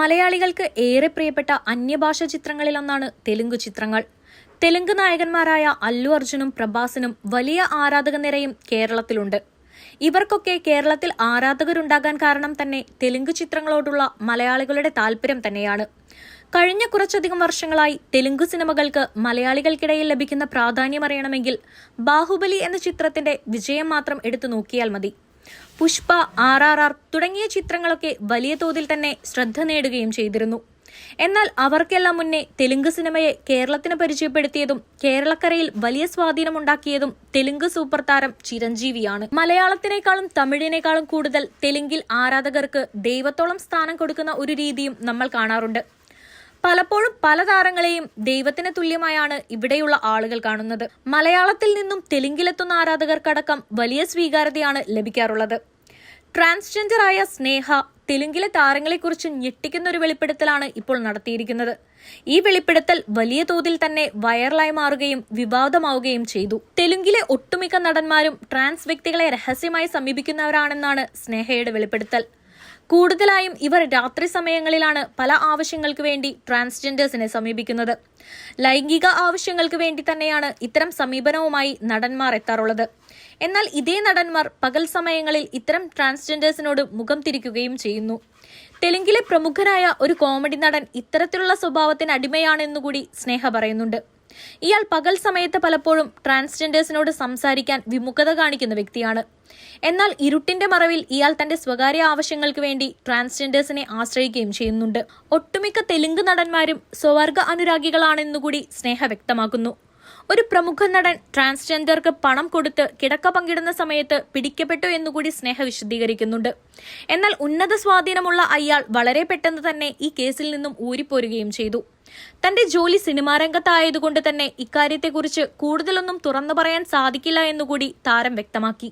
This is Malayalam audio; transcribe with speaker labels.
Speaker 1: മലയാളികൾക്ക് ഏറെ പ്രിയപ്പെട്ട അന്യഭാഷ ചിത്രങ്ങളിലൊന്നാണ് തെലുങ്ക് ചിത്രങ്ങൾ. തെലുങ്ക് നായകന്മാരായ അല്ലു അർജുനും പ്രഭാസിനും വലിയ ആരാധക നിരയും കേരളത്തിലുണ്ട്. ഇവർക്കൊക്കെ കേരളത്തിൽ ആരാധകരുണ്ടാകാൻ കാരണം തന്നെ തെലുങ്ക് ചിത്രങ്ങളോടുള്ള മലയാളികളുടെ താല്പര്യം തന്നെയാണ്. കഴിഞ്ഞ കുറച്ചധികം വർഷങ്ങളായി തെലുങ്ക് സിനിമകൾക്ക് മലയാളികൾക്കിടയിൽ ലഭിക്കുന്ന പ്രാധാന്യം അറിയണമെങ്കിൽ ബാഹുബലി എന്ന ചിത്രത്തിന്റെ വിജയം മാത്രം എടുത്തു നോക്കിയാൽ മതി. പുഷ്പ ആർ ആർ ആർ തുടങ്ങിയ ചിത്രങ്ങളൊക്കെ വലിയ തോതിൽ തന്നെ ശ്രദ്ധ നേടുകയും ചെയ്തിരുന്നു. എന്നാൽ അവർക്കെല്ലാം മുന്നേ തെലുങ്ക് സിനിമയെ കേരളത്തിന് പരിചയപ്പെടുത്തിയതും കേരളക്കരയിൽ വലിയ സ്വാധീനമുണ്ടാക്കിയതും തെലുങ്ക് സൂപ്പർ താരം ചിരഞ്ജീവിയാണ്. മലയാളത്തിനേക്കാളും തമിഴിനേക്കാളും കൂടുതൽ തെലുങ്കിൽ ആരാധകർക്ക് ദൈവത്തോളം സ്ഥാനം കൊടുക്കുന്ന ഒരു രീതിയും നമ്മൾ കാണാറുണ്ട്. പലപ്പോഴും പല താരങ്ങളെയും ദൈവത്തിന് തുല്യമായാണ് ഇവിടെയുള്ള ആളുകൾ കാണുന്നത്. മലയാളത്തിൽ നിന്നും തെലുങ്കിലെത്തുന്ന ആരാധകർക്കടക്കം വലിയ സ്വീകാര്യതയാണ് ലഭിക്കാറുള്ളത്. ട്രാൻസ്ജെൻഡറായ സ്നേഹ തെലുങ്കിലെ താരങ്ങളെക്കുറിച്ച് ഞെട്ടിക്കുന്ന ഒരു വെളിപ്പെടുത്തലാണ് ഇപ്പോൾ നടത്തിയിരിക്കുന്നത്. ഈ വെളിപ്പെടുത്തൽ വലിയ തോതിൽ തന്നെ വൈറലായി മാറുകയും വിവാദമാവുകയും ചെയ്തു. തെലുങ്കിലെ ഒട്ടുമിക്ക നടന്മാരും ട്രാൻസ് വ്യക്തികളെ രഹസ്യമായി സമീപിക്കുന്നവരാണെന്നാണ് സ്നേഹയുടെ വെളിപ്പെടുത്തൽ. കൂടുതലായും ഇവർ രാത്രി സമയങ്ങളിലാണ് പല ആവശ്യങ്ങൾക്ക് വേണ്ടി ട്രാൻസ്ജെൻഡേഴ്സിനെ സമീപിക്കുന്നത്. ലൈംഗിക ആവശ്യങ്ങൾക്ക് വേണ്ടി തന്നെയാണ് ഇത്തരം സമീപനവുമായി നടന്മാർ എത്താറുള്ളത്. എന്നാൽ ഇതേ നടന്മാർ പകൽ സമയങ്ങളിൽ ഇത്തരം ട്രാൻസ്ജെൻഡേഴ്സിനോട് മുഖം തിരിക്കുകയും ചെയ്യുന്നു. തെലുങ്കിലെ പ്രമുഖനായ ഒരു കോമഡി നടൻ ഇത്തരത്തിലുള്ള സ്വഭാവത്തിന് അടിമയാണെന്നുകൂടി സ്നേഹ പറയുന്നുണ്ട്. ഇയാൾ പകൽ സമയത്ത് പലപ്പോഴും ട്രാൻസ്ജെൻഡേഴ്സിനോട് സംസാരിക്കാൻ വിമുഖത കാണിക്കുന്ന വ്യക്തിയാണ്. എന്നാൽ ഇരുട്ടിന്റെ മറവിൽ ഇയാൾ തന്റെ സ്വകാര്യ ആവശ്യങ്ങൾക്ക് വേണ്ടി ട്രാൻസ്ജെൻഡേഴ്സിനെ ആശ്രയിക്കുകയും ചെയ്യുന്നുണ്ട്. ഒട്ടുമിക്ക തെലുങ്ക് നടന്മാരും സ്വവർഗ അനുരാഗികളാണെന്നുകൂടി സ്നേഹ വ്യക്തമാക്കുന്നു. ഒരു പ്രമുഖ നടൻ ട്രാൻസ്ജെൻഡർക്ക് പണം കൊടുത്ത് കിടക്ക പങ്കിടുന്ന സമയത്ത് പിടിക്കപ്പെട്ടു എന്നുകൂടി സ്നേഹ വിശദീകരിക്കുന്നുണ്ട്. എന്നാൽ ഉന്നത സ്വാധീനമുള്ള അയാൾ വളരെ പെട്ടെന്ന് തന്നെ ഈ കേസിൽ നിന്നും ഊരിപ്പോരുകയും ചെയ്തു. തന്റെ ജോലി സിനിമാ രംഗത്തായതുകൊണ്ട് തന്നെ ഇക്കാര്യത്തെക്കുറിച്ച് കൂടുതലൊന്നും തുറന്നു പറയാൻ സാധിക്കില്ല എന്നുകൂടി താരം വ്യക്തമാക്കി.